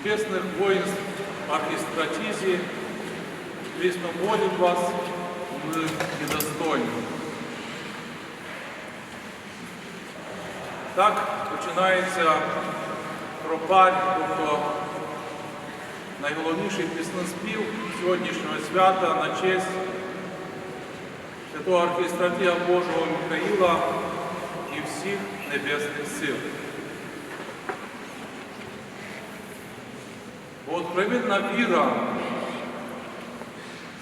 небесных воинств, архистратизии, вечно молим вас, мы недостойны. Так починається тропарь, тобто найголовніший піснеспів сьогоднішнього свята на честь святого архістратія Божого Михаїла і всіх небесних сил. Бо откровенна віра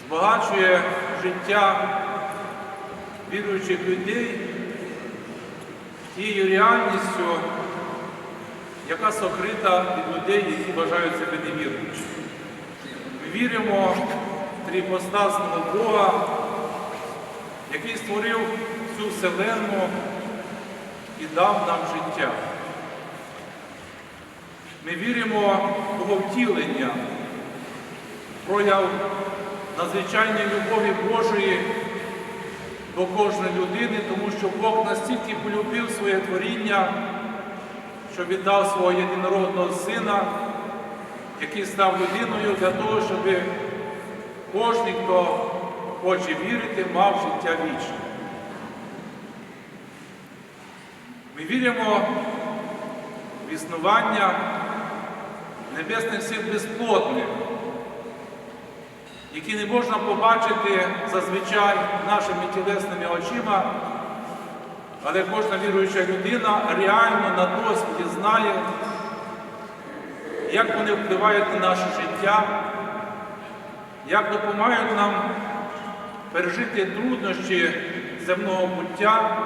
збагачує життя віруючих людей тією реальністю, яка сокрита від людей, які вважають себе невіруючими. Ми віримо в тріпостасного Бога, який створив всю вселенну і дав нам життя. Ми віримо в Боговтілення, прояв надзвичайної любові Божої до кожної людини, тому що Бог настільки полюбив своє творіння, що віддав свого єдинородного сина, який став людиною для того, щоб кожен, хто хоче вірити, мав життя вічне. Ми віримо в існування небесних сил безплотних, які не можна побачити зазвичай нашими тілесними очима, але кожна віруюча людина реально на досвіді знає, як вони впливають на наше життя, як допомагають нам пережити труднощі земного буття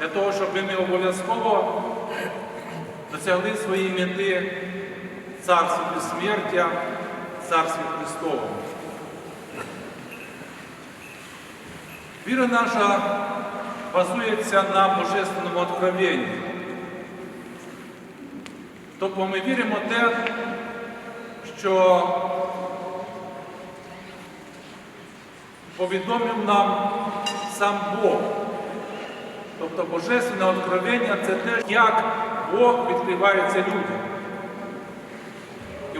для того, щоб ми обов'язково досягли своєї мети царства безсмертя, царстві Христовому. Віра наша базується на Божественному откровенні. Тобто ми віримо те, що повідомив нам сам Бог. Тобто Божественне откровення це те, як Бог відкривається людям.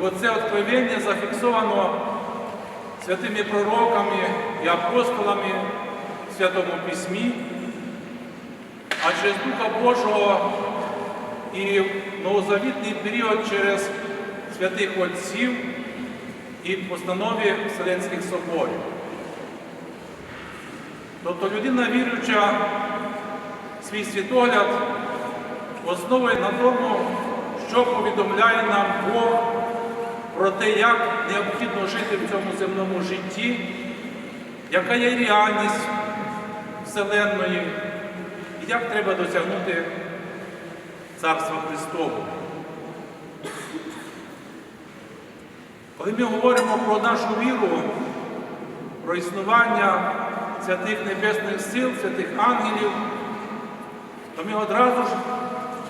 Оце откровення зафіксовано святими пророками і апостолами в Святому Письмі, а через Духа Божого і в новозавітний період через святих Отців і постанові Вселенських соборів. Тобто людина віруюча свій світогляд основує на тому, що повідомляє нам Бог про те, як необхідно жити в цьому земному житті, яка є реальність Вселенної і як треба досягнути Царства Христового. Коли ми говоримо про нашу віру, про існування святих небесних сил, святих ангелів, то ми одразу ж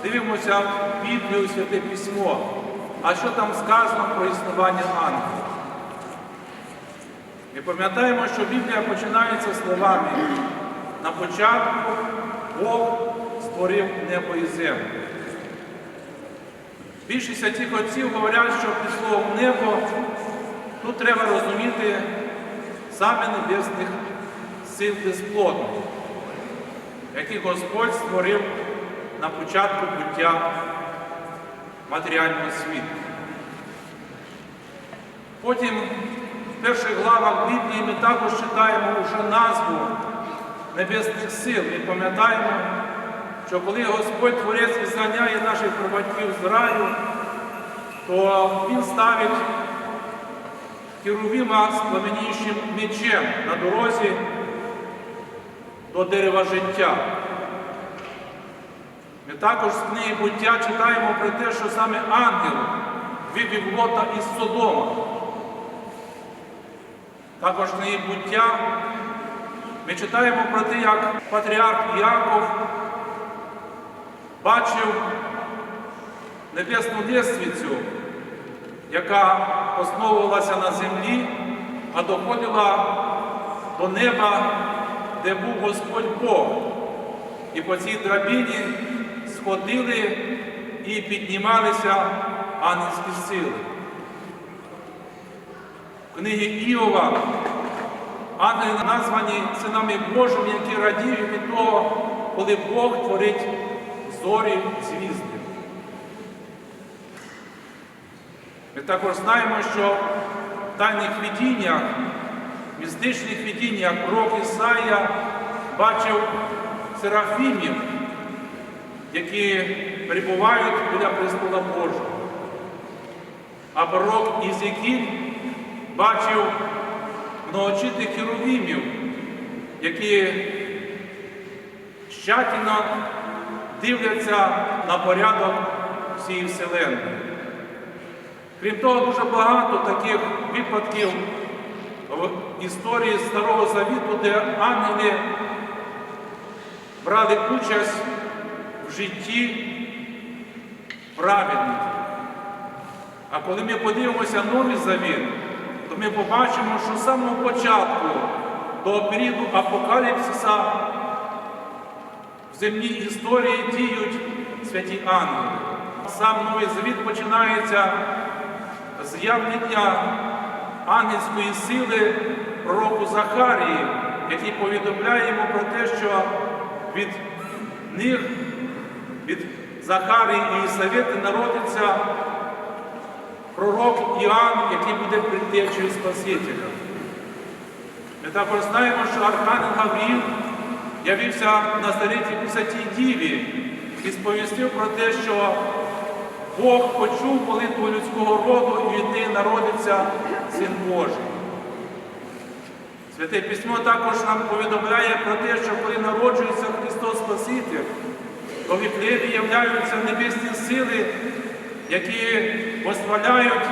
дивимося в Біблію, Святе Письмо. А що там сказано про існування ангелів? Ми пам'ятаємо, що Біблія починається словами. На початку Бог створив небо і землю. Більшість святих отців говорять, що під словом небо тут треба розуміти саме небесних сил безплодних, яких Господь створив на початку буття матеріального світу. Потім в перших главах Біблії ми також читаємо вже назву небесних сил. Ми пам'ятаємо, що коли Господь Творець ізганяє наших прабатьків з раю, то Він ставить Херувіма з пламенішим мечем на дорозі до дерева життя. Ми також з книги буття читаємо про те, що саме ангел вивів Лота із Содома. Також в книги буття ми читаємо про те, як патріарх Яков бачив небесну лісвицю, яка основувалася на землі, а доходила до неба, де був Господь Бог. І по цій драбіні сходили і піднімалися ангельські сили. В книгі Іова ангели названі синами Божими, які радіють від того, коли Бог творить зорі звізди. Ми також знаємо, що в тайних видіннях, містичних видіннях пророк Ісая бачив серафімів, які перебувають біля престола Божого. А пророк Ізекіль бачив многочитих херовімів, які щательно дивляться на порядок всієї Вселенної. Крім того, дуже багато таких випадків в історії Старого Завіту, де ангели брали участь житті праведників. А коли ми подивимося Новий Завіт, то ми побачимо, що з самого початку до періоду апокаліпсиса в земній історії діють святі ангели. Сам Новий Завіт починається з явлення ангельської сили пророку Захарії, який повідомляє йому про те, що від них, від Захарії і Єлисавети народиться пророк Іоанн, який буде предтечею Спасителя. Ми також знаємо, що Архангел Гавріл явився в Назареті Святій Діві і сповістив про те, що Бог почув молитву людського роду і від неї народиться Син Божий. Святе Письмо також нам повідомляє про те, що коли народжується Христос Спаситель, то в Віфлеємі являються небесні сили, які восхваляють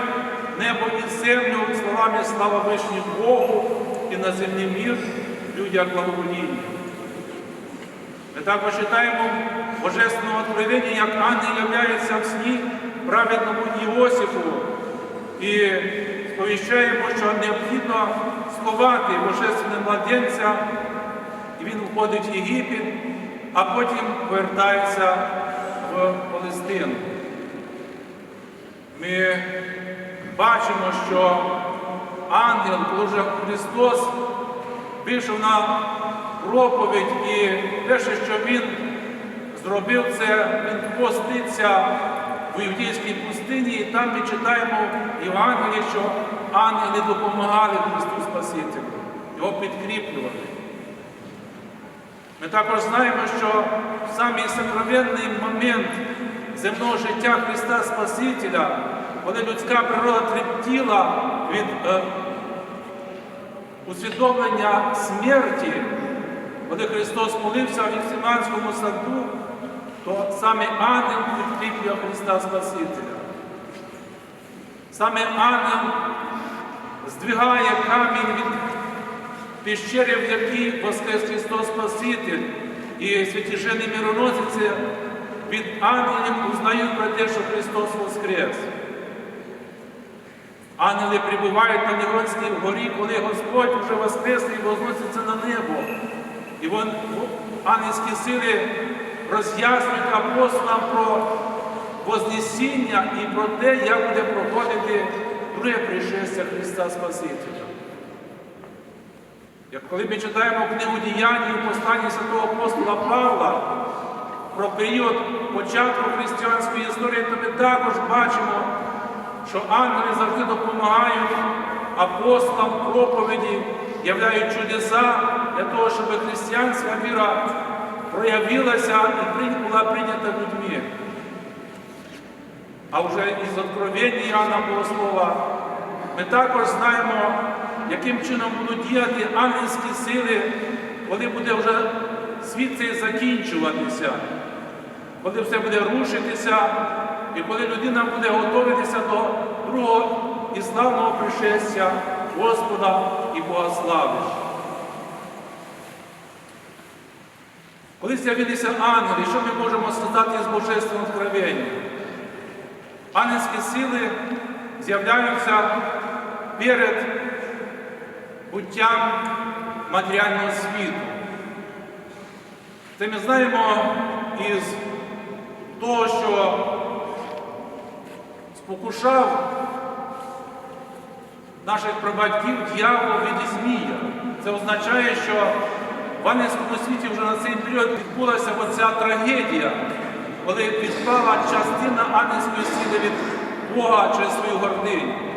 небо і землю словами слава вишніх Богу і на землі мір людях благовоління. Ми також читаємо Божественного откровення, як ангел являється в сні праведному Іосифу і сповіщаємо, що необхідно сховати Божественне младенця, і він входить в Єгипет, а потім повертається в Палестину. Ми бачимо, що ангел, коли Христос вийшов на проповідь, і перше, що він зробив, це він поститься в Іудейській пустині, і там ми читаємо в Євангелії, що ангели допомагали Христу Спасителю, його підкріплювали. Ми також знаємо, що самий сокровенний момент земного життя Христа Спасителя, коли людська природа трептіла від е, усвідомлення смерті, коли Христос молився в Гефсиманському саду, то саме ангел підкріплює Христа Спасителя. Саме ангел здвигає камінь від пещери, в якій воскрес Христос Спаситель, і святіжені мироносиці від ангелів узнають про те, що Христос Воскрес. Ангели прибувають на Нігонській горі, коли Господь вже воскрес і возноситься на небо. І вон, ангельські сили роз'яснюють апостолам про Вознесіння і про те, як буде проходити друге пришестя Христа Спасителя. Як коли ми читаємо книгу діянь і посланні святого апостола Павла про період початку християнської історії, то ми також бачимо, що ангели завжди допомагають апостолам проповіді, являють чудеса для того, щоб християнська віра проявилася і була прийнята людьми. А вже із откровення Іоанна Богослова ми також знаємо, яким чином будуть діяти ангельські сили, коли буде вже світ цей закінчуватися, коли все буде рушитися, і коли людина буде готуватися до другого і славного пришестя Господа і Бога слави. Коли з'явилися ангели, що ми можемо сказати з Божественного откровення? Ангельські сили з'являються перед буттям матеріального світу. Це ми знаємо із того, що спокушав наших прабатьків дьявол в виді змія. Це означає, що в Англійському світі вже на цей період відбулася оця трагедія, коли відпала частина ангельської сили від Бога через свою гординю.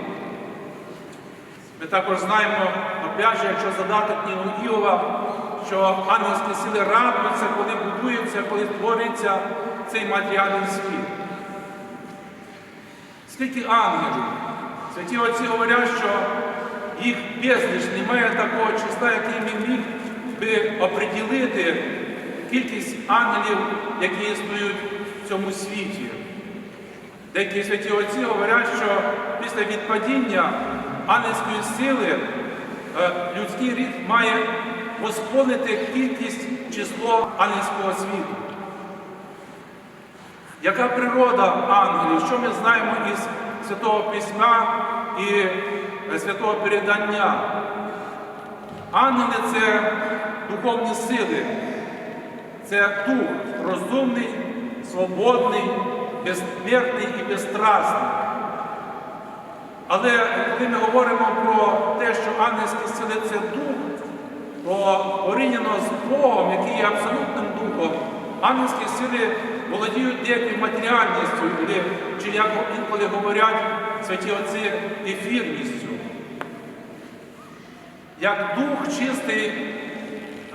Ми також знаємо, опять же, якщо задати книгу Іова, що ангельські сили радуються, коли будується, коли твориться цей матеріальний світ. Скільки ангелів? Святі отці говорять, що їх безліч немає такого числа, який він міг би оприділити кількість ангелів, які існують в цьому світі. Деякі святі отці говорять, що після відпадіння ангельської сили е, людський рід має восполнити кількість число ангельського світу. Яка природа ангелів? Що ми знаємо із Святого Письма і е, святого передання? Ангели це духовні сили, це дух розумний, свободний, безсмертний і безстрасний. Але коли ми говоримо про те, що ангельські сили це дух, то порівняно з Богом, який є абсолютним духом, ангельські сили володіють деякою матеріальністю, чи як інколи говорять святі отці, ефірністю. Як дух чистий,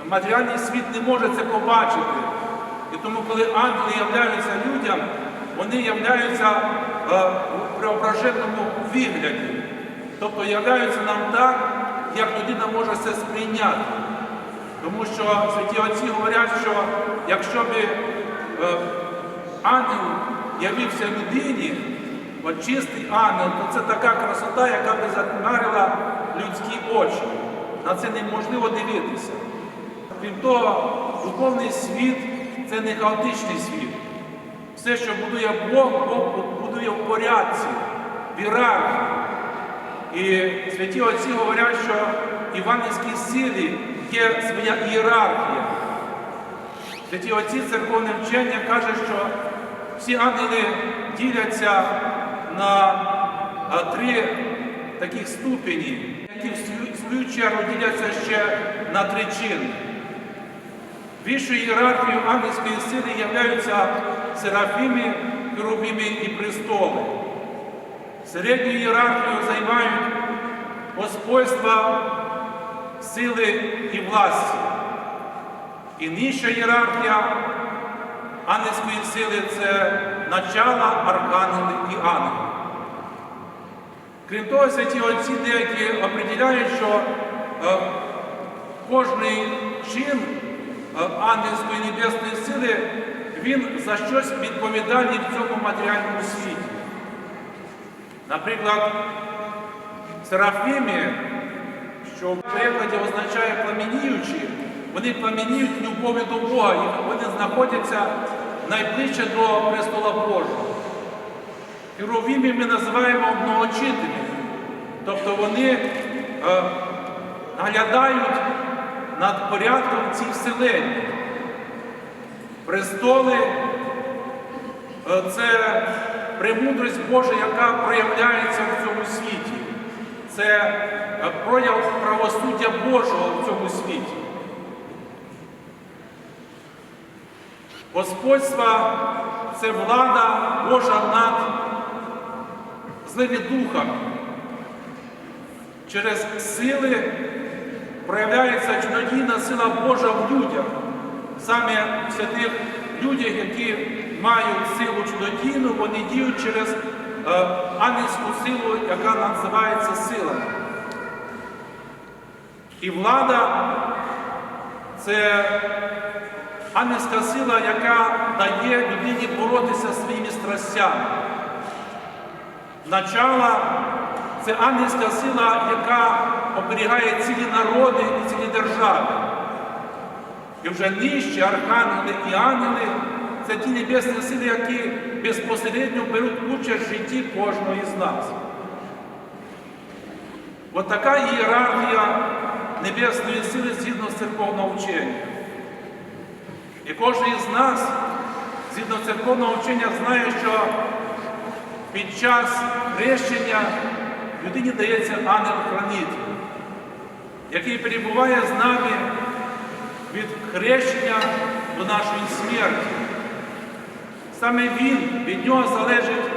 матеріальний світ не може це побачити. І тому, коли ангели являються людям, вони являються е, преображеному вигляді. Тобто являються нам так, як людина може це сприйняти. Тому що святі отці говорять, що якщо б е, ангел явився людині, от чистий ангел, то це така красота, яка би затмарила людські очі. На це неможливо дивитися. Крім того, духовний світ це не хаотичний світ. Все, що будує Бог, Бог будує в порядці, в ієрархії. І святі отці говорять, що в іванівській силі є своя ієрархія. Святі отці церковне вчення каже, що всі ангели діляться на три таких ступені, які в свою, чергу діляться ще на три чини. Вищою ієрархією ангельської сили являються серафіми, херувими і престоли. Середню ієрархію займають господства, сили і власті. І нижча ієрархія ангельської сили це начала, архангели і ангели. Крім того, святі отці деякі определяють, що е, кожний чин е, ангельської небесної сили, він за щось відповідальний в цьому матеріальному світі. Наприклад, серафімі, що в перекладі означає пламеніючі, вони пламеніють любов'ю до Бога, і вони знаходяться найближче до престола Божого. Херовімі ми називаємо многочителі, тобто вони е, наглядають над порядком цій вселенні. Престоли е, це премудрість Божа, яка проявляється в цьому світі. Це е, прояв правосуддя Божого в цьому світі. Господство це влада Божа над злими духами. Через сили проявляється чудодійна сила Божа в людях, саме в святих людях, які мають силу чудодійну, вони діють через е, ангельську силу, яка називається сила. І влада це ангельська сила, яка дає людині боротися своїми страстями. Начало це ангельська сила, яка оберігає цілі народи і цілі держави. І вже нижче архангели і ангели це ті небесні сили, які безпосередньо беруть участь в житті кожного із нас. От така ієрархія небесної сили згідно з церковного вчення. І кожен із нас, згідно церковного вчення, знає, що під час хрещення людині дається ангел-хранитель, який перебуває з нами від хрещення до нашої смерті. Саме він, від нього залежить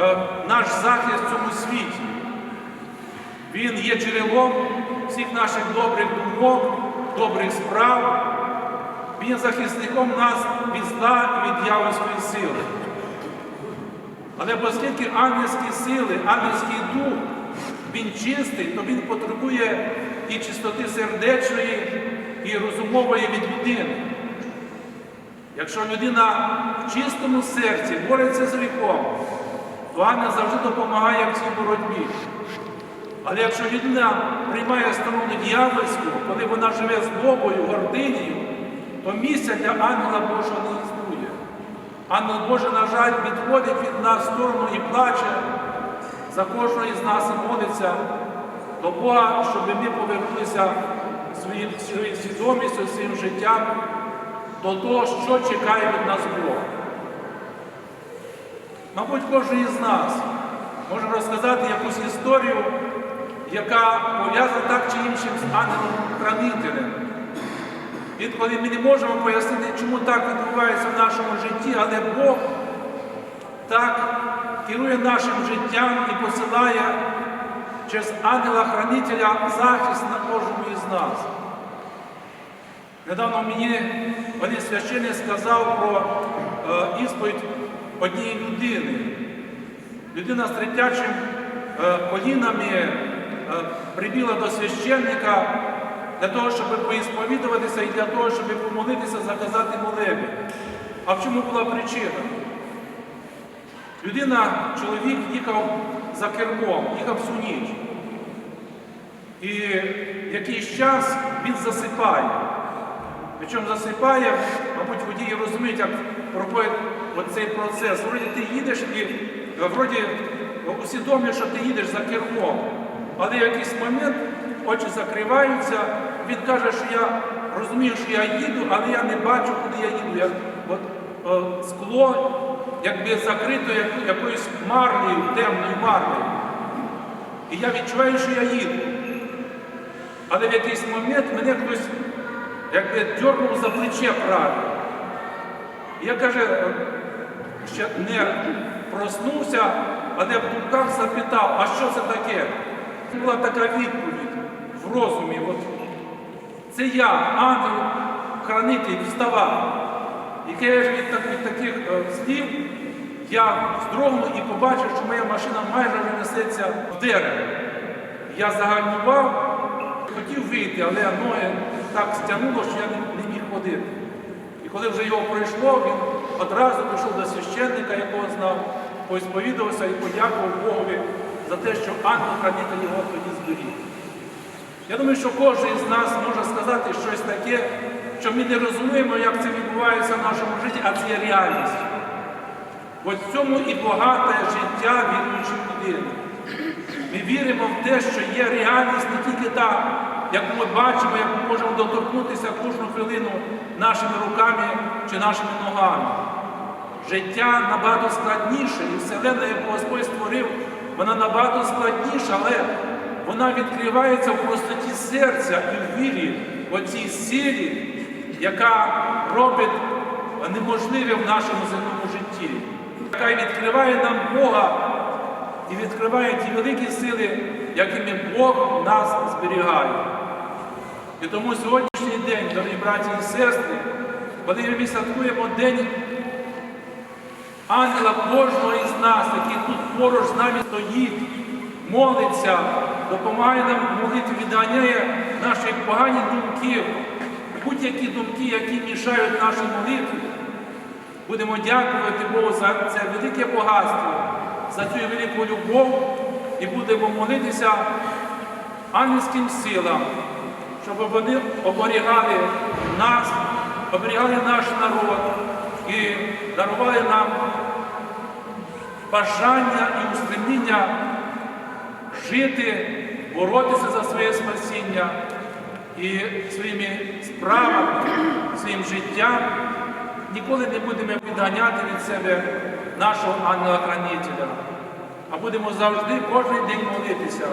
е, наш захист в цьому світі. Він є джерелом всіх наших добрих думок, добрих справ. Він є захисником нас від зла і від дьявольської сили. Але оскільки ангельські сили, ангельський дух, він чистий, то він потребує і чистоти сердечної, і розумової від людини. Якщо людина в чистому серці бореться з гріхом, то ангел завжди допомагає в цій боротьбі. Але якщо людина приймає сторону дьявольську, коли вона живе злобою, гординею, то місця для ангела Божого не існує. Ангел Божий, на жаль, відходить від нас в сторону і плаче за кожного із нас і молиться до Бога, щоб ми повернулися свідомістю, своїм життям до того, що чекає від нас Бог. Мабуть, кожен із нас може розказати якусь історію, яка пов'язана так чи іншим з ангелом-хранителем. Інколи ми не можемо пояснити, чому так відбувається в нашому житті, але Бог так керує нашим життям і посилає через ангела-хранителя захист на кожному із нас. Недавно мені один священник сказав про е, ісповідь однієї людини. Людина з третячим е, колінами е, прибіла до священника для того, щоб поісповідуватися і для того, щоб помолитися, заказати молебі. А в чому була причина? Людина, чоловік їхав за кермом, їхав всю ніч. І якийсь час він засипає. Причому засипає, мабуть, водії розуміють, як проходить оцей процес. Вроді ти їдеш і е, вроді усвідомлюєш, що ти їдеш за кермом. Але в якийсь момент очі закриваються, він каже, що я розумію, що я їду, але я не бачу, куди я їду. Я, от, е, скло якби закрито як- якоюсь марлею, темною марлею. І я відчуваю, що я їду. Але в якийсь момент мене хтось якби дьорнув за плече праве. Я каже, е, ще не проснувся, але в думках запитав, а що це таке? Була така відповідь в розумі. От, це я, ангел, хранитель, вставав. І я ж від, так- від таких е, слів я вздрогнув і побачив, що моя машина майже вже несеться в дерево. Я загальмував, хотів вийти, але ноги так стягнуло, що я не, міг ходити. І коли вже його пройшло, він одразу пішов до священника, якого знав, посповідався і подякував Богові за те, що ангел хранитель його тоді зберіг. Я думаю, що кожен із нас може сказати щось таке, що ми не розуміємо, як це відбувається в нашому житті, а це є реальність. От в цьому і багате життя віруючої людини. Ми віримо в те, що є реальність не тільки та, яку ми бачимо, яку можемо доторкнутися кожну хвилину нашими руками чи нашими ногами. Життя набагато складніше, і вселена, яку Господь створив, вона набагато складніша, але вона відкривається в простоті серця і в вірі, в цій силі, яка робить неможливе в нашому земному житті, яка відкриває нам Бога і відкриває ті великі сили, якими Бог нас зберігає. І тому сьогоднішній день, дорогі браті і сестри, коли ми святкуємо День ангела кожного із нас, який тут поруч з нами стоїть, молиться, допомагає нам молитві, відганяє наші погані думки, будь-які думки, які мішають нашій молитві. Будемо дякувати Богу за це велике багатство, за цю велику любов і будемо молитися ангельським силам, щоб вони оберігали нас, оберігали наш народ і дарували нам бажання і устремління жити, боротися за своє спасіння і своїми справами, своїм життям ніколи не будемо відганяти від себе нашого ангела-хранителя. А будемо завжди кожен день молитися.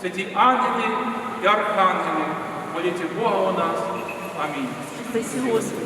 Святі ангели і архангели, моліть Бога у нас. Амінь. Спасибо.